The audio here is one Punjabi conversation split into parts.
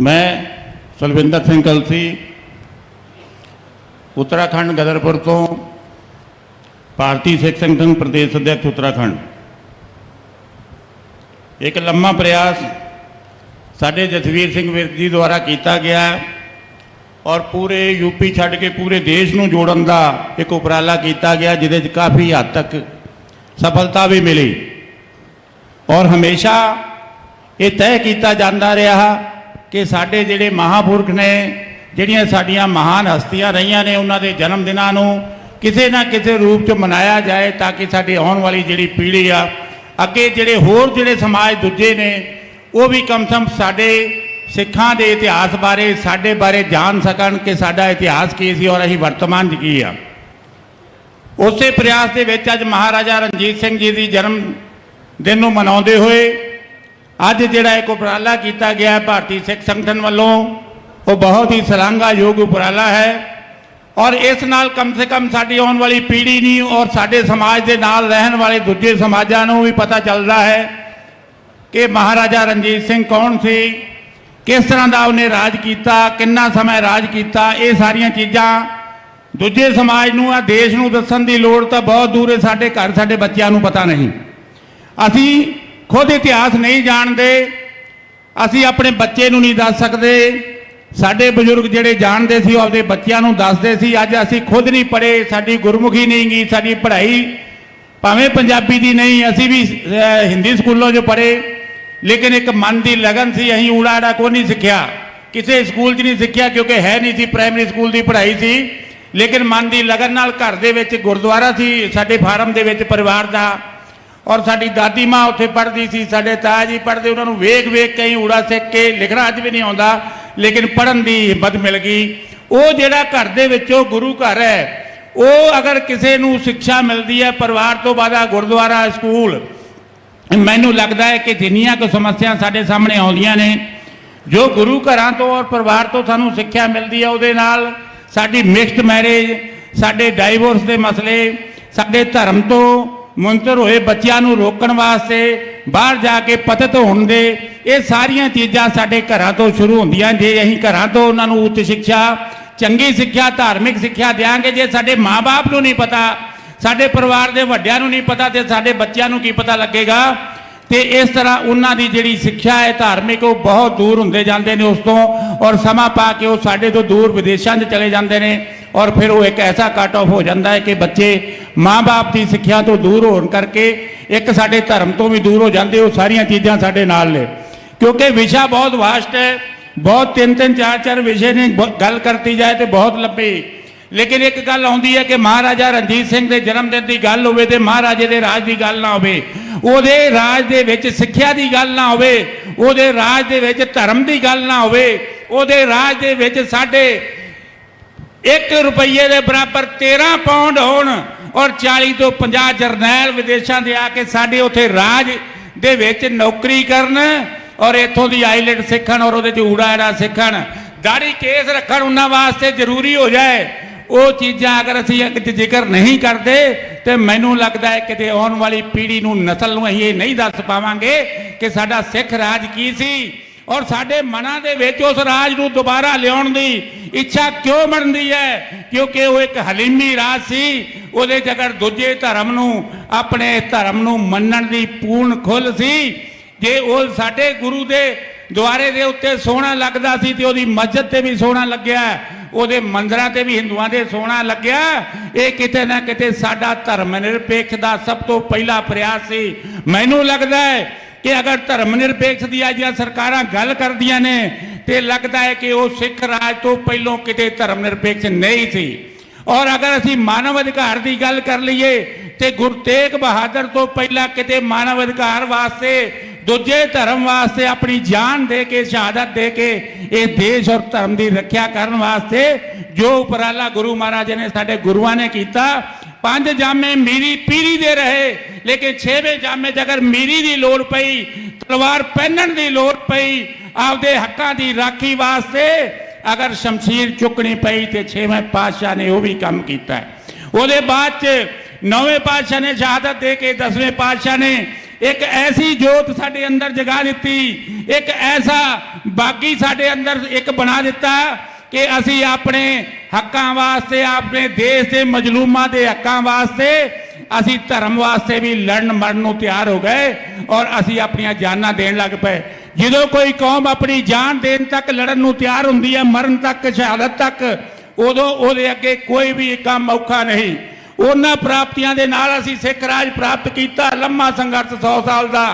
ਮੈਂ ਸਲਵਿੰਦਰ ਸਿੰਘ ਕਲਸੀ, ਉੱਤਰਾਖੰਡ ਗਦਰਪੁਰ ਤੋਂ ਭਾਰਤੀ ਸਿੱਖ ਸੰਗਠਨ ਪ੍ਰਦੇਸ਼ ਅਧਿਕਸ਼ ਉੱਤਰਾਖੰਡ। ਇੱਕ ਲੰਮਾ ਪ੍ਰਯਾਸ ਸਾਡੇ ਜਸਵੀਰ ਸਿੰਘ ਵਿਰਕ ਜੀ ਦੁਆਰਾ ਕੀਤਾ ਗਿਆ ਔਰ ਪੂਰੇ ਯੂਪੀ ਛੱਡ ਕੇ ਪੂਰੇ ਦੇਸ਼ ਨੂੰ ਜੋੜਨ ਦਾ ਇੱਕ ਉਪਰਾਲਾ ਕੀਤਾ ਗਿਆ, ਜਿਹਦੇ 'ਚ ਕਾਫੀ ਹੱਦ ਤੱਕ ਸਫਲਤਾ ਵੀ ਮਿਲੀ। ਔਰ ਹਮੇਸ਼ਾ ਇਹ ਤੈਅ ਕੀਤਾ ਜਾਂਦਾ ਰਿਹਾ ਕਿ ਸਾਡੇ ਜਿਹੜੇ ਮਹਾਪੁਰਖ ਨੇ, ਜਿਹੜੀਆਂ ਸਾਡੀਆਂ ਮਹਾਨ ਹਸਤੀਆਂ ਰਹੀਆਂ ਨੇ ਉਹਨਾਂ ਦੇ ਜਨਮ ਦਿਨਾਂ ਨੂੰ ਕਿਸੇ ਨਾ ਕਿਸੇ ਰੂਪ 'ਚ ਮਨਾਇਆ ਜਾਏ ਤਾਂ ਕਿ ਸਾਡੀ ਆਉਣ ਵਾਲੀ ਜਿਹੜੀ ਪੀੜ੍ਹੀ ਆ, ਅੱਗੇ ਜਿਹੜੇ ਹੋਰ ਜਿਹੜੇ ਸਮਾਜ ਦੂਜੇ ਨੇ, ਉਹ ਵੀ ਕਮ ਸਮ ਸਾਡੇ ਸਿੱਖਾਂ ਦੇ ਇਤਿਹਾਸ ਬਾਰੇ, ਸਾਡੇ ਬਾਰੇ ਜਾਣ ਸਕਣ ਕਿ ਸਾਡਾ ਇਤਿਹਾਸ ਕੀ ਸੀ ਔਰ ਅਸੀਂ ਵਰਤਮਾਨ 'ਚ ਕੀ ਆ। ਉਸੇ ਪ੍ਰਯਾਸ ਦੇ ਵਿੱਚ ਅੱਜ ਮਹਾਰਾਜਾ ਰਣਜੀਤ ਸਿੰਘ ਜੀ ਦੀ ਜਨਮ ਦਿਨ ਨੂੰ ਮਨਾਉਂਦੇ ਹੋਏ ਅੱਜ ਜਿਹੜਾ ਇੱਕ ਉਪਰਾਲਾ ਕੀਤਾ ਗਿਆ ਹੈ ਭਾਰਤੀ ਸਿੱਖ ਸੰਗਠਨ ਵੱਲੋਂ, ਉਹ ਬਹੁਤ ਹੀ ਸ਼ਲਾਘਾਯੋਗ ਉਪਰਾਲਾ ਹੈ ਔਰ ਇਸ ਨਾਲ ਕਮ ਸੇ ਕਮ ਸਾਡੀ ਆਉਣ ਵਾਲੀ ਪੀੜ੍ਹੀ ਨਹੀਂ ਔਰ ਸਾਡੇ ਸਮਾਜ ਦੇ ਨਾਲ ਰਹਿਣ ਵਾਲੇ ਦੂਜੇ ਸਮਾਜਾਂ ਨੂੰ ਵੀ ਪਤਾ ਚੱਲਦਾ ਹੈ ਕਿ ਮਹਾਰਾਜਾ ਰਣਜੀਤ ਸਿੰਘ ਕੌਣ ਸੀ, ਕਿਸ ਤਰ੍ਹਾਂ ਦਾ ਉਹਨੇ ਰਾਜ ਕੀਤਾ, ਕਿੰਨਾ ਸਮਾਂ ਰਾਜ ਕੀਤਾ, ਇਹ ਸਾਰੀਆਂ ਚੀਜ਼ਾਂ ਦੂਜੇ ਸਮਾਜ ਨੂੰ ਆ ਦੇਸ਼ ਨੂੰ ਦੱਸਣ ਦੀ ਲੋੜ ਤਾਂ ਬਹੁਤ ਦੂਰ ਹੈ, ਸਾਡੇ ਘਰ, ਸਾਡੇ ਬੱਚਿਆਂ ਨੂੰ ਪਤਾ ਨਹੀਂ। ਅਸੀਂ ਖੁਦ ਇਤਿਹਾਸ ਨਹੀਂ ਜਾਣਦੇ। ਅਸੀਂ ਆਪਣੇ ਬੱਚੇ ਨੂੰ ਨਹੀਂ ਦੱਸ ਸਕਦੇ। ਸਾਡੇ ਬਜ਼ੁਰਗ ਜਿਹੜੇ ਜਾਣਦੇ ਸੀ, ਉਹ ਆਪਦੇ ਬੱਚਿਆਂ ਨੂੰ ਦੱਸਦੇ ਸੀ। ਅੱਜ ਅਸੀਂ ਖੁਦ ਨਹੀਂ ਪੜ੍ਹੇ, ਸਾਡੀ ਗੁਰਮੁਖੀ ਨਹੀਂ ਗਈ ਸਾਡੀ ਪੜ੍ਹਾਈ ਭਾਵੇਂ ਪੰਜਾਬੀ ਦੀ ਨਹੀਂ, ਅਸੀਂ ਵੀ ਹਿੰਦੀ ਸਕੂਲੋਂ ਜੋ ਪੜ੍ਹੇ। ਲੇਕਿਨ ਇੱਕ ਮਨ ਦੀ ਲਗਨ ਸੀ, ਅਸੀਂ ਊੜਾੜਾ ਕੋ ਨਹੀਂ ਸਿੱਖਿਆ। ਕਿਸੇ ਸਕੂਲ 'ਚ ਨਹੀਂ ਸਿੱਖਿਆ, ਕਿਉਂਕਿ ਹੈ ਨਹੀਂ ਸੀ, ਪ੍ਰਾਇਮਰੀ ਸਕੂਲ ਦੀ ਪੜ੍ਹਾਈ ਸੀ। ਲੇਕਿਨ ਮਨ ਦੀ ਲਗਨ ਨਾਲ ਘਰ ਦੇ ਵਿੱਚ ਗੁਰਦੁਆਰਾ ਸੀ, ਸਾਡੇ ਫਾਰਮ ਦੇ ਵਿੱਚ ਪਰਿਵਾਰ ਦਾ ਔਰ ਸਾਡੀ ਦਾਦੀ ਮਾਂ ਉੱਥੇ ਪੜ੍ਹਦੀ ਸੀ, ਸਾਡੇ ਤਾਇਆ ਜੀ ਪੜ੍ਹਦੇ, ਉਹਨਾਂ ਨੂੰ ਵੇਖ ਵੇਖ ਕੇ ਹੀ ਊੜਾ ਸਿੱਖ ਕੇ ਲਿਖਣਾ ਅੱਜ ਵੀ ਨਹੀਂ ਆਉਂਦਾ, ਲੇਕਿਨ ਪੜ੍ਹਨ ਦੀ ਹਿੰਮਤ ਮਿਲ ਗਈ। ਉਹ ਜਿਹੜਾ ਘਰ ਦੇ ਵਿੱਚੋਂ ਗੁਰੂ ਘਰ ਹੈ, ਉਹ ਅਗਰ ਕਿਸੇ ਨੂੰ ਸਿੱਖਿਆ ਮਿਲਦੀ ਹੈ, ਪਰਿਵਾਰ ਤੋਂ ਬਾਅਦ ਆ ਗੁਰਦੁਆਰਾ, ਸਕੂਲ, ਮੈਨੂੰ ਲੱਗਦਾ ਹੈ ਕਿ ਜਿੰਨੀਆਂ ਕੁ ਸਮੱਸਿਆ ਸਾਡੇ ਸਾਹਮਣੇ ਆਉਂਦੀਆਂ ਨੇ, ਜੋ ਗੁਰੂ ਘਰਾਂ ਤੋਂ ਔਰ ਪਰਿਵਾਰ ਤੋਂ ਸਾਨੂੰ ਸਿੱਖਿਆ ਮਿਲਦੀ ਹੈ, ਉਹਦੇ ਨਾਲ ਸਾਡੀ ਮਿਕਸਡ ਮੈਰਿਜ, ਸਾਡੇ ਡਾਈਵੋਰਸ ਦੇ ਮਸਲੇ, ਸਾਡੇ ਧਰਮ ਤੋਂ ਮੁੰਤਰ ਹੋਏ ਬੱਚਿਆਂ ਨੂੰ ਰੋਕਣ ਵਾਸਤੇ, ਬਾਹਰ ਜਾ ਕੇ ਪਤਿਤ ਹੋਣ ਦੇ, ਇਹ ਸਾਰੀਆਂ ਚੀਜ਼ਾਂ ਸਾਡੇ ਘਰਾਂ ਤੋਂ ਸ਼ੁਰੂ ਹੁੰਦੀਆਂ। ਜੇ ਅਸੀਂ ਘਰਾਂ ਤੋਂ ਉਹਨਾਂ ਨੂੰ ਉੱਚ ਸਿੱਖਿਆ, ਚੰਗੀ ਸਿੱਖਿਆ, ਧਾਰਮਿਕ ਸਿੱਖਿਆ ਦਿਆਂਗੇ, ਜੇ ਸਾਡੇ ਮਾਪੇ ਨੂੰ ਨਹੀਂ ਪਤਾ, ਸਾਡੇ ਪਰਿਵਾਰ ਦੇ ਵੱਡਿਆਂ ਨੂੰ ਨਹੀਂ ਪਤਾ ਤੇ ਸਾਡੇ ਬੱਚਿਆਂ ਨੂੰ ਕੀ ਪਤਾ ਲੱਗੇਗਾ, ਤੇ ਇਸ ਤਰ੍ਹਾਂ ਉਹਨਾਂ ਦੀ ਜਿਹੜੀ ਸਿੱਖਿਆ ਹੈ ਧਾਰਮਿਕ, ਉਹ ਬਹੁਤ ਦੂਰ ਹੁੰਦੇ ਜਾਂਦੇ ਨੇ ਉਸ ਤੋਂ, ਔਰ ਸਮਾਂ ਪਾ ਕੇ ਉਹ ਸਾਡੇ ਤੋਂ ਦੂਰ ਵਿਦੇਸ਼ਾਂ 'ਚ ਚਲੇ ਜਾਂਦੇ ਨੇ। ਔਰ ਫਿਰ ਉਹ ਇੱਕ ਐਸਾ ਕੱਟ ਆਫ ਹੋ ਜਾਂਦਾ ਹੈ ਕਿ ਬੱਚੇ ਮਾਂ-ਬਾਪ ਦੀ ਸਿੱਖਿਆ ਤੋਂ ਦੂਰ ਹੋਣ ਕਰਕੇ ਇੱਕ ਸਾਡੇ ਧਰਮ ਤੋਂ ਵੀ ਦੂਰ ਹੋ ਜਾਂਦੇ, ਉਹ ਸਾਰੀਆਂ ਚੀਜ਼ਾਂ ਸਾਡੇ ਨਾਲ ਨੇ। ਕਿਉਂਕਿ ਵਿਸ਼ਾ ਬਹੁਤ ਵਾਸਟ ਹੈ, ਬਹੁਤ ਤਿੰਨ ਤਿੰਨ, ਚਾਰ ਚਾਰ ਵਿਸ਼ੇ ਨੇ ਗੱਲ ਕਰਤੀ ਜਾਏ ਤੇ ਬਹੁਤ ਲੰਬੀ। ਲੇਕਿਨ ਇੱਕ ਗੱਲ ਆਉਂਦੀ ਹੈ ਕਿ ਮਹਾਰਾਜਾ ਰਣਜੀਤ ਸਿੰਘ ਦੇ ਜਨਮ ਦਿਨ ਦੀ ਗੱਲ ਹੋਵੇ ਤੇ ਮਹਾਰਾਜੇ ਦੇ ਰਾਜ ਦੀ ਗੱਲ ਨਾ ਹੋਵੇ, ਉਹਦੇ ਰਾਜ ਦੇ ਵਿੱਚ ਸਿੱਖਿਆ ਦੀ ਗੱਲ ਨਾ ਹੋਵੇ, ਉਹਦੇ ਰਾਜ ਦੇ ਵਿੱਚ ਧਰਮ ਦੀ ਗੱਲ ਨਾ ਹੋਵੇ, ਉਹਦੇ ਰਾਜ ਦੇ ਵਿੱਚ ਸਾਡੇ 1 ਰੁਪਏ ਦੇ ਬਰਾਬਰ 13 ਪਾਉਂਡ ਹੋਣ ਔਰ 40 ਤੋਂ 50 ਜਰਨੈਲ ਵਿਦੇਸ਼ਾਂ ਦੇ ਆ ਕੇ ਸਾਡੇ ਉੱਥੇ ਰਾਜ ਦੇ ਵਿੱਚ ਨੌਕਰੀ ਕਰਨ ਔਰ ਇੱਥੋਂ ਦੀ ਆਈਲੈਂਡ ਸਿੱਖਣ ਔਰ ਉਹਦੇ ਚ ਊੜਾ ਐੜਾ ਸਿੱਖਣ। ਦਾੜੀ ਕੇਸ ਰੱਖਣ ਉਹਨਾਂ ਵਾਸਤੇ ਜ਼ਰੂਰੀ ਹੋ ਜਾਏ। ਉਹ ਚੀਜ਼ਾਂ ਅਗਰ ਅਸੀਂ ਜ਼ਿਕਰ ਨਹੀਂ ਕਰਦੇ ਤੇ ਮੈਨੂੰ ਲੱਗਦਾ ਹੈ ਕਿਤੇ ਆਉਣ ਵਾਲੀ ਪੀੜ੍ਹੀ ਨੂੰ ਨਸਲ ਨੂੰ ਅਸੀਂ ਇਹ ਨਹੀਂ ਦੱਸ ਪਾਵਾਂਗੇ ਕਿ ਸਾਡਾ ਸਿੱਖ ਰਾਜ ਕੀ ਸੀ। ਔਰ ਸਾਡੇ ਮਨਾਂ ਦੇ ਵਿੱਚ ਉਸ ਰਾਜ ਨੂੰ ਦੁਬਾਰਾ ਲਿਆਉਣ ਦੀ ਇੱਛਾ ਕਿਉਂ ਬਣਦੀ ਹੈ? ਕਿਉਂਕਿ ਉਹ ਇੱਕ ਹਲੀਮੀ ਰਾਜ ਸੀ। ਉਹਦੇ 'ਚ ਅਗਰ ਦੂਜੇ ਧਰਮ ਨੂੰ, ਆਪਣੇ ਧਰਮ ਨੂੰ ਮੰਨਣ ਦੀ ਪੂਰਨ ਖੁੱਲ ਸੀ। ਜੇ ਉਹ ਸਾਡੇ ਗੁਰੂ ਦੇ ਦੁਆਰੇ ਦੇ ਉੱਤੇ ਸੋਹਣਾ ਲੱਗਦਾ ਸੀ ਤੇ ਉਹਦੀ ਮਸਜਿਦ ਤੇ ਵੀ ਸੋਹਣਾ ਲੱਗਿਆ। ਉਹਦੇ ਮੰਦਰਾਂ ਤੇ ਵੀ ਹਿੰਦੂਆਂ ਦੇ ਸੋਹਣਾ ਲੱਗਿਆ। ਇਹ ਕਿਤੇ ਨਾ ਕਿਤੇ ਸਾਡਾ ਧਰਮ ਨਿਰਪੇਖ ਦਾ ਸਭ ਤੋਂ ਪਹਿਲਾ ਪ੍ਰਯਾਸ ਸੀ। ਮੈਨੂੰ ਲੱਗਦਾ ਹੈ ਕਿ ਅਗਰ ਧਰਮ ਨਿਰਪੇਖ ਦੀਆਂ ਜਾਂ ਸਰਕਾਰਾਂ ਗੱਲ ਕਰਦੀਆਂ ਨੇ, ਤੇ ਲੱਗਦਾ ਹੈ ਕਿ ਉਹ ਸਿੱਖ ਰਾਜ ਤੋਂ ਪਹਿਲਾਂ ਕਿਤੇ ਧਰਮ ਨਿਰਪੇਖ ਨਹੀਂ ਸੀ। ਔਰ ਅਗਰ ਅਸੀਂ ਮਾਨਵ ਅਧਿਕਾਰ ਦੀ ਗੱਲ ਕਰ ਲਈਏ, ਤੇ ਗੁਰੂ ਤੇਗ ਬਹਾਦਰ ਤੋਂ ਪਹਿਲਾਂ ਕਿਤੇ ਮਾਨਵ ਅਧਿਕਾਰ ਵਾਸਤੇ, ਦੂਜੇ ਧਰਮ ਵਾਸਤੇ ਆਪਣੀ ਜਾਨ ਦੇ ਕੇ, ਸ਼ਹਾਦਤ ਦੇ ਕੇ ਇਹ ਦੇਸ਼ ਔਰ ਧਰਮ ਦੀ ਰੱਖਿਆ ਕਰਨ ਵਾਸਤੇ ਜੋ ਉਪਰਾਲਾ ਗੁਰੂ ਮਹਾਰਾਜ ਨੇ ਸਾਡੇ ਗੁਰੂਆਂ ਨੇ ਕੀਤਾ ਪੰਜ ਜਾਮੇ ਮੀਰੀ ਪੀਰੀ ਦੇ ਰਹੇ, ਲੇਕਿਨ ਛੇਵੇਂ ਜਾਮੇ 'ਚ ਮੀਰੀ ਦੀ ਲੋੜ ਪਈ, ਤਲਵਾਰ ਪਹਿਨਣ ਦੀ ਲੋੜ ਪਈ, ਆਪਦੇ ਹੱਕਾਂ ਦੀ ਰਾਖੀ ਵਾਸਤੇ ਅਗਰ ਸ਼ਮਸ਼ੀਰ ਚੁੱਕਣੀ ਪਈ ਤੇ ਛੇਵੇਂ ਪਾਤਸ਼ਾਹ ਨੇ ਉਹ ਵੀ ਕੰਮ ਕੀਤਾ ਉਹਦੇ ਬਾਅਦ ਚ ਨੌਵੇਂ ਪਾਤਸ਼ਾਹ ਨੇ ਸ਼ਹਾਦਤ ਦੇ ਕੇ ਦਸਵੇਂ ਪਾਤਸ਼ਾਹ ਨੇ ਇੱਕ ਐਸੀ ਜੋਤ ਸਾਡੇ ਅੰਦਰ ਜਗਾ ਦਿੱਤੀ, ਇੱਕ ਐਸਾ ਬਾਗੀ ਸਾਡੇ ਅੰਦਰ ਇੱਕ ਬਣਾ ਦਿੱਤਾ ਕਿ ਅਸੀਂ ਆਪਣੇ ਹੱਕਾਂ ਵਾਸਤੇ, ਆਪਣੇ ਦੇਸ਼ ਦੇ ਮਜਲੂਮਾਂ ਦੇ ਹੱਕਾਂ ਵਾਸਤੇ, ਅਸੀਂ ਧਰਮ ਵਾਸਤੇ ਵੀ ਲੜਨ ਮਰਨ ਨੂੰ ਤਿਆਰ ਹੋ ਗਏ ਔਰ ਅਸੀਂ ਆਪਣੀਆਂ ਜਾਨਾਂ ਦੇਣ ਲੱਗ ਪਏ। ਜਦੋਂ ਕੋਈ ਕੌਮ ਆਪਣੀ ਜਾਨ ਦੇਣ ਤੱਕ ਲੜਨ ਨੂੰ ਤਿਆਰ ਹੁੰਦੀ ਹੈ, ਮਰਨ ਤੱਕ, ਸ਼ਹਾਦਤ ਤੱਕ, ਉਦੋਂ ਉਹਦੇ ਅੱਗੇ ਕੋਈ ਵੀ ਕੰਮ ਔਖਾ ਨਹੀਂ। ਉਹਨਾਂ ਪ੍ਰਾਪਤੀਆਂ ਦੇ ਨਾਲ ਅਸੀਂ ਸਿੱਖ ਰਾਜ ਪ੍ਰਾਪਤ ਕੀਤਾ, ਲੰਮਾ ਸੰਘਰਸ਼ 100 ਸਾਲ ਦਾ,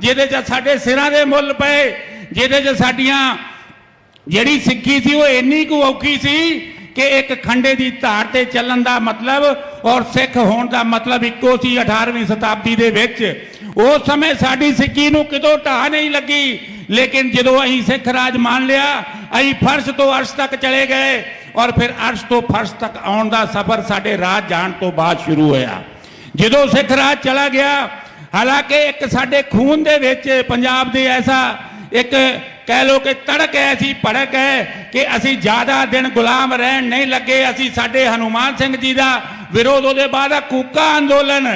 ਜਿਹਦੇ 'ਚ ਸਾਡੇ ਸਿਰਾਂ ਦੇ ਮੁੱਲ ਪਏ, ਜਿਹਦੇ 'ਚ ਸਾਡੀਆਂ ਜਿਹੜੀ ਸਿੱਖੀ ਸੀ ਉਹ ਇੰਨੀ ਕੁ ਔਖੀ ਸੀ ਕਿ ਇੱਕ ਖੰਡੇ ਦੀ ਧਾਰ ਤੇ ਚੱਲਣ ਦਾ ਮਤਲਬ ਔਰ ਸਿੱਖ ਹੋਣ ਦਾ ਮਤਲਬ ਇੱਕੋ ਸੀ 18ਵੀਂ ਸ਼ਤਾਬਦੀ ਦੇ ਵਿੱਚ। ਉਸ ਸਮੇਂ ਸਾਡੀ ਸਿੱਖੀ ਨੂੰ ਕਿਤੋਂ ਢਾਹ ਨਹੀਂ ਲੱਗੀ, ਲੇਕਿਨ ਜਦੋਂ ਅਸੀਂ ਸਿੱਖ ਰਾਜ ਮੰਨ ਲਿਆ, ਅਸੀਂ ਫਰਸ਼ ਤੋਂ ਅਰਸ਼ ਤੱਕ ਚਲੇ ਗਏ ਔਰ ਫਿਰ ਅਰਸ਼ ਤੋਂ ਫਰਸ਼ ਤੱਕ ਆਉਣ ਦਾ ਸਫ਼ਰ ਸਾਡੇ ਰਾਜ ਜਾਣ ਤੋਂ ਬਾਅਦ ਸ਼ੁਰੂ ਹੋਇਆ। ਜਦੋਂ ਸਿੱਖ ਰਾਜ ਚਲਾ ਗਿਆ, ਹਾਲਾਂਕਿ ਇੱਕ ਸਾਡੇ ਖੂਨ ਦੇ ਵਿੱਚ, ਪੰਜਾਬ ਦੇ ਐਸਾ ਇੱਕ ਕਹਿ ਲੋ ਕਿ ਤੜਕ ਹੈ ਐਸੀ ਭੜਕ ਹੈ ਕਿ ਅਸੀਂ ਜ਼ਿਆਦਾ ਦਿਨ ਗੁਲਾਮ ਰਹਿਣ ਨਹੀਂ ਲੱਗੇ। ਅਸੀਂ ਸਾਡੇ ਹਨੂਮਾਨ ਸਿੰਘ ਜੀ ਦਾ ਵਿਰੋਧ, ਉਹਦੇ ਬਾਅਦ ਆ ਕੂਕਾ ਅੰਦੋਲਨ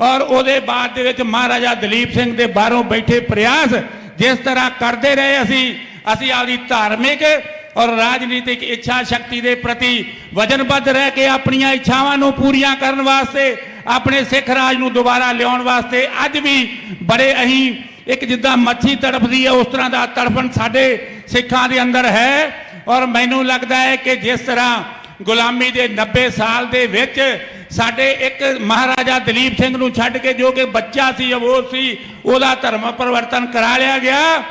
ਔਰ ਉਹਦੇ ਬਾਅਦ ਦੇ ਵਿੱਚ ਮਹਾਰਾਜਾ ਦਲੀਪ ਸਿੰਘ ਦੇ ਬਾਹਰੋਂ ਬੈਠੇ ਪ੍ਰਯਾਸ ਜਿਸ ਤਰ੍ਹਾਂ ਕਰਦੇ ਰਹੇ ਅਸੀਂ ਅਸੀਂ ਆਪਦੀ ਧਾਰਮਿਕ ਔਰ ਰਾਜਨੀਤਿਕ ਇੱਛਾ ਸ਼ਕਤੀ ਦੇ ਪ੍ਰਤੀ ਵਜਨਬੱਧ ਰਹਿ ਕੇ ਆਪਣੀਆਂ ਇੱਛਾਵਾਂ ਨੂੰ ਪੂਰੀਆਂ ਕਰਨ ਵਾਸਤੇ, ਆਪਣੇ ਸਿੱਖ ਰਾਜ ਨੂੰ ਦੁਬਾਰਾ ਲਿਆਉਣ ਵਾਸਤੇ ਅੱਜ ਵੀ ਬੜੇ ਅਹੀਂ ਇੱਕ ਜਿੱਦਾਂ ਮੱਛੀ ਤੜਫਦੀ ਹੈ ਉਸ ਤਰ੍ਹਾਂ ਦਾ ਤੜਫਣ ਸਾਡੇ ਸਿੱਖਾਂ ਦੇ ਅੰਦਰ ਹੈ। ਔਰ ਮੈਨੂੰ ਲੱਗਦਾ ਹੈ ਕਿ ਜਿਸ ਤਰ੍ਹਾਂ ਗੁਲਾਮੀ ਦੇ 90 ਸਾਲ ਦੇ ਵਿੱਚ ਸਾਡੇ ਇੱਕ ਮਹਾਰਾਜਾ ਦਲੀਪ ਸਿੰਘ ਨੂੰ ਛੱਡ ਕੇ ਜੋ ਕਿ ਬੱਚਾ ਸੀ ਅਬੋਧ ਸੀ, ਉਹਦਾ ਧਰਮ ਪਰਿਵਰਤਨ ਕਰਾ ਲਿਆ ਗਿਆ।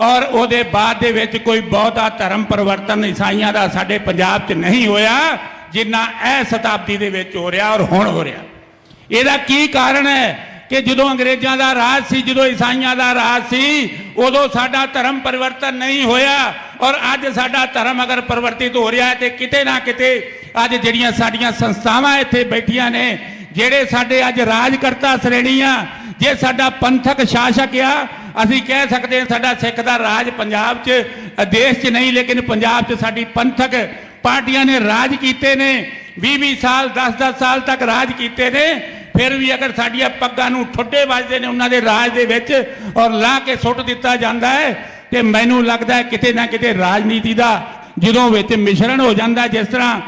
ਔਰ ਉਹਦੇ ਬਾਅਦ ਦੇ ਵਿੱਚ ਕੋਈ ਬਹੁਤਾ ਧਰਮ ਪਰਿਵਰਤਨ ਈਸਾਈਆਂ ਦਾ ਸਾਡੇ ਪੰਜਾਬ 'ਚ ਨਹੀਂ ਹੋਇਆ, ਜਿੰਨਾ ਇਹ ਸ਼ਤਾਬਦੀ ਦੇ ਵਿੱਚ ਹੋ ਰਿਹਾ ਔਰ ਹੁਣ ਹੋ ਰਿਹਾ। ਇਹਦਾ ਕੀ ਕਾਰਨ ਹੈ? ਕਿ ਜਦੋਂ ਅੰਗਰੇਜ਼ਾਂ ਦਾ ਰਾਜ ਸੀ, ਜਦੋਂ ਈਸਾਈਆਂ ਦਾ ਰਾਜ ਸੀ, ਉਦੋਂ ਸਾਡਾ ਧਰਮ ਪਰਿਵਰਤਨ ਨਹੀਂ ਹੋਇਆ। ਔਰ ਅੱਜ ਸਾਡਾ ਧਰਮ ਅਗਰ ਪਰਿਵਰਤਿਤ ਹੋ ਰਿਹਾ ਹੈ ਤੇ ਕਿਤੇ ਨਾ ਕਿਤੇ ਅੱਜ ਜਿਹੜੀਆਂ ਸਾਡੀਆਂ ਸੰਸਥਾਵਾਂ ਇੱਥੇ ਬੈਠੀਆਂ ਨੇ, ਜਿਹੜੇ ਸਾਡੇ ਅੱਜ ਰਾਜਕਰਤਾ ਸ਼੍ਰੇਣੀਆਂ ਜੇ ਸਾਡਾ ਪੰਥਕ ਸ਼ਾਸਕ ਆ, ਅਸੀਂ ਕਹਿ ਸਕਦੇ ਹਾਂ ਸਾਡਾ ਸਿੱਖ ਦਾ ਰਾਜ ਪੰਜਾਬ 'ਚ, ਦੇਸ਼ 'ਚ ਨਹੀਂ, ਲੇਕਿਨ ਪੰਜਾਬ 'ਚ ਸਾਡੀ ਪੰਥਕ ਪਾਰਟੀਆਂ ਨੇ ਰਾਜ ਕੀਤੇ ਨੇ 20-20 ਸਾਲ 10-10 ਸਾਲ ਤੱਕ ਰਾਜ ਕੀਤੇ ਨੇ। ਫਿਰ ਵੀ ਅਗਰ ਸਾਡੀਆਂ ਪੱਗਾਂ ਨੂੰ ਠੁੱਡੇ ਵੱਜਦੇ ਨੇ ਉਹਨਾਂ ਦੇ ਰਾਜ ਦੇ ਵਿੱਚ ਔਰ ਲਾ ਕੇ ਸੁੱਟ ਦਿੱਤਾ ਜਾਂਦਾ ਹੈ, ਤੇ ਮੈਨੂੰ ਲੱਗਦਾ ਹੈ ਕਿਤੇ ਨਾ ਕਿਤੇ ਰਾਜਨੀਤੀ ਦਾ ਜਦੋਂ ਵਿੱਚ ਮਿਸ਼ਰਣ ਹੋ ਜਾਂਦਾ, ਜਿਸ ਤਰ੍ਹਾਂ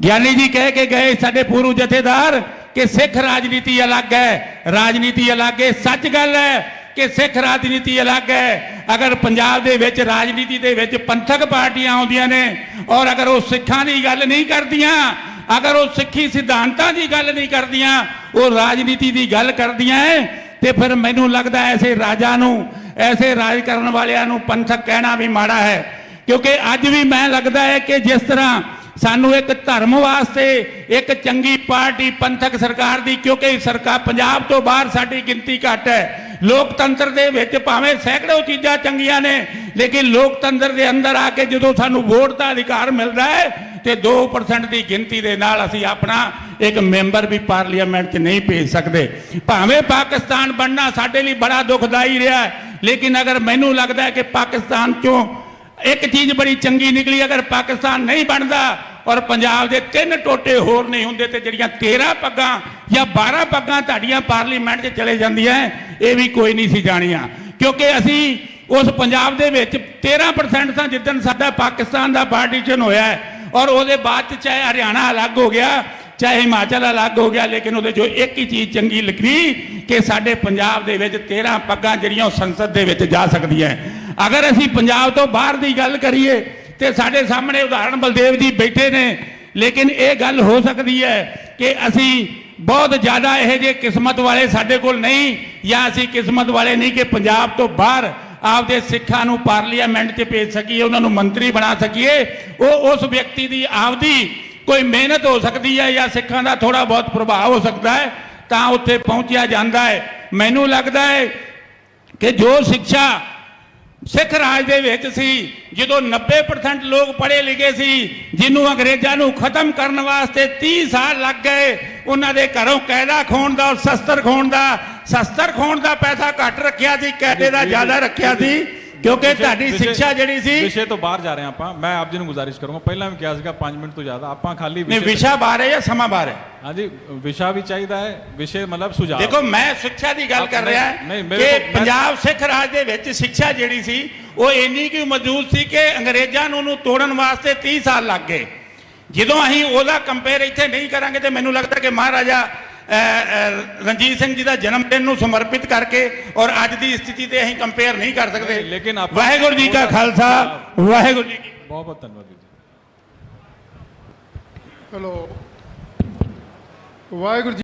ਗਿਆਨੀ ਜੀ ਕਹਿ ਕੇ ਗਏ ਸਾਡੇ ਪੂਰਵ ਜਥੇਦਾਰ ਕਿ ਸਿੱਖ ਰਾਜਨੀਤੀ ਅਲੱਗ ਹੈ, ਰਾਜਨੀਤੀ ਅਲੱਗ ਹੈ, ਸੱਚ ਗੱਲ ਹੈ ਕਿ ਸਿੱਖ ਰਾਜਨੀਤੀ ਅਲੱਗ ਹੈ। ਅਗਰ ਪੰਜਾਬ ਦੇ ਵਿੱਚ ਰਾਜਨੀਤੀ ਦੇ ਵਿੱਚ ਪੰਥਕ ਪਾਰਟੀਆਂ ਆਉਂਦੀਆਂ ਨੇ ਔਰ ਅਗਰ ਉਹ ਸਿੱਖਾਂ ਦੀ ਗੱਲ ਨਹੀਂ ਕਰਦੀਆਂ ਅਗਰ ਉਹ ਸਿੱਖੀ ਸਿਧਾਂਤਾਂ ਦੀ ਗੱਲ ਨਹੀਂ ਕਰਦੀਆਂ, ਉਹ ਰਾਜਨੀਤੀ ਦੀ ਗੱਲ ਕਰਦੀਆਂ ਤੇ ਫਿਰ ਮੈਨੂੰ ਲੱਗਦਾ ਐਸੇ ਰਾਜਾਂ ਨੂੰ, ਐਸੇ ਰਾਜ ਕਰਨ ਵਾਲਿਆਂ ਨੂੰ ਪੰਥਕ ਕਹਿਣਾ ਵੀ ਮਾੜਾ ਹੈ। ਕਿਉਂਕਿ ਅੱਜ ਵੀ ਮੈਂ ਲੱਗਦਾ ਹੈ ਕਿ ਜਿਸ ਤਰ੍ਹਾਂ ਸਾਨੂੰ ਇੱਕ ਧਰਮ ਵਾਸਤੇ ਇੱਕ ਚੰਗੀ ਪਾਰਟੀ ਪੰਥਕ ਸਰਕਾਰ ਦੀ, ਕਿਉਂਕਿ ਸਰਕਾਰ ਪੰਜਾਬ ਤੋਂ ਬਾਹਰ ਸਾਡੀ ਗਿਣਤੀ ਘੱਟ ਹੈ ਲੋਕਤੰਤਰ ਦੇ ਵਿੱਚ ਭਾਵੇਂ ਸੈਂਕੜੇ ਚੀਜ਼ਾਂ ਚੰਗੀਆਂ ਨੇ, ਲੇਕਿਨ ਲੋਕਤੰਤਰ ਦੇ ਅੰਦਰ ਆ ਕੇ ਜਦੋਂ ਸਾਨੂੰ ਵੋਟ ਦਾ ਅਧਿਕਾਰ ਮਿਲਦਾ ਹੈ ਤੇ 2% ਦੀ ਗਿਣਤੀ ਦੇ ਨਾਲ ਅਸੀਂ ਆਪਣਾ ਇੱਕ ਮੈਂਬਰ ਵੀ ਪਾਰਲੀਮੈਂਟ 'ਚ ਨਹੀਂ ਭੇਜ ਸਕਦੇ। ਭਾਵੇਂ ਪਾਕਿਸਤਾਨ ਬਣਨਾ ਸਾਡੇ ਲਈ ਬੜਾ ਦੁਖਦਾਈ ਰਿਹਾ ਲੇਕਿਨ ਅਗਰ ਮੈਨੂੰ ਲੱਗਦਾ ਹੈ ਕਿ ਪਾਕਿਸਤਾਨ 'ਚੋਂ ਇੱਕ ਚੀਜ਼ ਬੜੀ ਚੰਗੀ ਨਿਕਲੀ, ਅਗਰ ਪਾਕਿਸਤਾਨ ਨਹੀਂ ਬਣਦਾ ਔਰ ਪੰਜਾਬ ਦੇ ਤਿੰਨ ਟੋਟੇ ਹੋਰ ਨਹੀਂ ਹੁੰਦੇ ਤੇ ਜਿਹੜੀਆਂ 13 ਪੱਗਾਂ ਜਾਂ 12 ਪੱਗਾਂ ਤੁਹਾਡੀਆਂ ਪਾਰਲੀਮੈਂਟ 'ਚ ਚਲੇ ਜਾਂਦੀਆਂ ਇਹ ਵੀ ਕੋਈ ਨਹੀਂ ਸੀ ਜਾਣੀਆਂ। ਕਿਉਂਕਿ ਅਸੀਂ ਉਸ ਪੰਜਾਬ ਦੇ ਵਿੱਚ 13% ਤਾਂ ਜਿੱਦਣ ਸਾਡਾ ਪਾਕਿਸਤਾਨ ਦਾ ਪਾਰਟੀਸ਼ਨ ਹੋਇਆ ਹੈ ਔਰ ਉਹਦੇ ਬਾਅਦ 'ਚ ਚਾਹੇ ਹਰਿਆਣਾ ਅਲੱਗ ਹੋ ਗਿਆ, ਚਾਹੇ ਹਿਮਾਚਲ ਅਲੱਗ ਹੋ ਗਿਆ, ਲੇਕਿਨ ਉਹਦੇ ਚੋਂ ਇੱਕ ਹੀ ਚੀਜ਼ ਚੰਗੀ ਨਿਕਲੀ ਕਿ ਸਾਡੇ ਪੰਜਾਬ ਦੇ ਵਿੱਚ 13 ਪੱਗਾਂ ਜਿਹੜੀਆਂ ਉਹ ਸੰਸਦ ਦੇ ਵਿੱਚ ਜਾ ਸਕਦੀਆਂ ਅਗਰ ਅਸੀਂ ਪੰਜਾਬ ਤੋਂ ਬਾਹਰ ਦੀ ਗੱਲ ਕਰੀਏ, ਤੇ ਸਾਡੇ ਸਾਹਮਣੇ ਉਦਾਹਰਣ ਬਲਦੇਵ ਜੀ ਬੈਠੇ ਨੇ, ਲੇਕਿਨ ਇਹ ਗੱਲ ਹੋ ਸਕਦੀ ਹੈ ਕਿ ਅਸੀਂ ਬਹੁਤ ਜ਼ਿਆਦਾ ਇਹ ਜੇ ਕਿਸਮਤ ਵਾਲੇ ਸਾਡੇ ਕੋਲ ਨਹੀਂ, ਜਾਂ ਅਸੀਂ ਕਿਸਮਤ ਵਾਲੇ ਨਹੀਂ ਕਿ ਪੰਜਾਬ ਤੋਂ ਬਾਹਰ ਆਪਦੇ ਸਿੱਖਾਂ ਨੂੰ ਪਾਰਲੀਮੈਂਟ 'ਚ ਭੇਜ ਸਕੀਏ, ਉਹਨਾਂ ਨੂੰ ਮੰਤਰੀ ਬਣਾ ਸਕੀਏ, ਉਹ ਉਸ ਵਿਅਕਤੀ ਦੀ ਆਪਦੀ ਕੋਈ ਮਿਹਨਤ ਹੋ ਸਕਦੀ ਹੈ ਜਾਂ ਸਿੱਖਾਂ ਦਾ ਥੋੜਾ ਬਹੁਤ ਪ੍ਰਭਾਵ ਹੋ ਸਕਦਾ ਹੈ, ਤਾਂ ਉੱਥੇ ਪਹੁੰਚਿਆ ਜਾਂਦਾ ਹੈ। ਮੈਨੂੰ ਲੱਗਦਾ ਹੈ ਕਿ ਜੋ ਸਿੱਖਿਆ ਸਿੱਖ ਰਾਜ ਦੇ ਵਿੱਚ ਸੀ ਜਦੋਂ 90% ਲੋਕ ਪੜ੍ਹੇ ਲਿਖੇ ਸੀ ਜਿਹਨੂੰ ਅੰਗਰੇਜ਼ਾਂ ਨੂੰ ਖਤਮ ਕਰਨ ਵਾਸਤੇ 30 ਸਾਲ ਲੱਗ ਗਏ ਉਹਨਾਂ ਦੇ ਘਰੋਂ ਕਾਇਦਾ ਖੋਣ ਦਾ ਔਰ ਸ਼ਸਤਰ ਖੋਣ ਦਾ ਸ਼ਸਤਰ ਖੋਣ ਦਾ ਪੈਸਾ ਘੱਟ ਰੱਖਿਆ ਸੀ ਕਾਇਦੇ ਦਾ ਜ਼ਿਆਦਾ ਰੱਖਿਆ ਸੀ। ਕਿਉਂਕਿ ਤੁਹਾਡੀ ਸਿੱਖਿਆ ਜਿਹੜੀ ਸੀ ਵਿਸ਼ੇ ਤੋਂ ਬਾਹਰ ਜਾ ਰਹੇ ਆਪਾਂ। ਮੈਂ ਆਪ ਜੀ ਨੂੰ ਗੁਜ਼ਾਰਿਸ਼ ਕਰੂੰਗਾ। ਪਹਿਲਾਂ ਵੀ ਕਿਹਾ ਸੀਗਾ 5 ਮਿੰਟ ਤੋਂ ਜ਼ਿਆਦਾ। ਆਪਾਂ ਖਾਲੀ ਨਹੀਂ ਵਿਸ਼ੇ ਬਾਹਰ ਹੈ ਜਾਂ ਸਮਾਂ ਬਾਹਰ ਹੈ? ਹਾਂਜੀ ਵਿਸ਼ਾ ਵੀ ਚਾਹੀਦਾ ਹੈ। ਵਿਸ਼ੇ ਮਤਲਬ ਸੁਝਾਅ। ਦੇਖੋ ਮੈਂ ਸਿੱਖਿਆ ਦੀ ਗੱਲ ਕਰ ਰਿਹਾ ਕਿ ਪੰਜਾਬ ਸਿੱਖ ਰਾਜ ਦੇ ਵਿੱਚ ਸਿੱਖਿਆ ਜਿਹੜੀ ਸੀ ਉਹ ਇੰਨੀ ਕਿ ਮੌਜੂਦ ਸੀ ਕਿ ਅੰਗਰੇਜ਼ਾਂ ਨੂੰ ਉਹਨੂੰ ਤੋੜਨ ਵਾਸਤੇ 30 ਸਾਲ ਲੱਗ ਗਏ। ਜਦੋਂ ਅਸੀਂ ਉਹਦਾ ਕੰਪੇਅਰ ਇੱਥੇ ਨਹੀਂ ਕਰਾਂਗੇ ਤੇ ਮੈਨੂੰ ਲੱਗਦਾ ਕਿ ਮਹਾਰਾਜਾ ਰਣਜੀਤ ਸਿੰਘ ਜੀ ਦਾ ਜਨਮ ਦਿਨ ਨੂੰ ਸਮਰਪਿਤ ਕਰਕੇ ਔਰ ਅੱਜ ਦੀ ਸਥਿਤੀ ਤੇ ਅਸੀਂ ਕੰਪੇਅਰ ਨਹੀਂ ਕਰ ਸਕਦੇ। ਲੇਕਿਨ ਵਾਹਿਗੁਰੂ ਜੀ ਕਾ ਖਾਲਸਾ ਵਾਹਿਗੁਰੂ ਜੀ ਕੀ ਬਹੁਤ ਬਹੁਤ ਧੰਨਵਾਦ ਜੀ। ਹੈਲੋ ਵਾਹਿਗੁਰੂ ਜੀ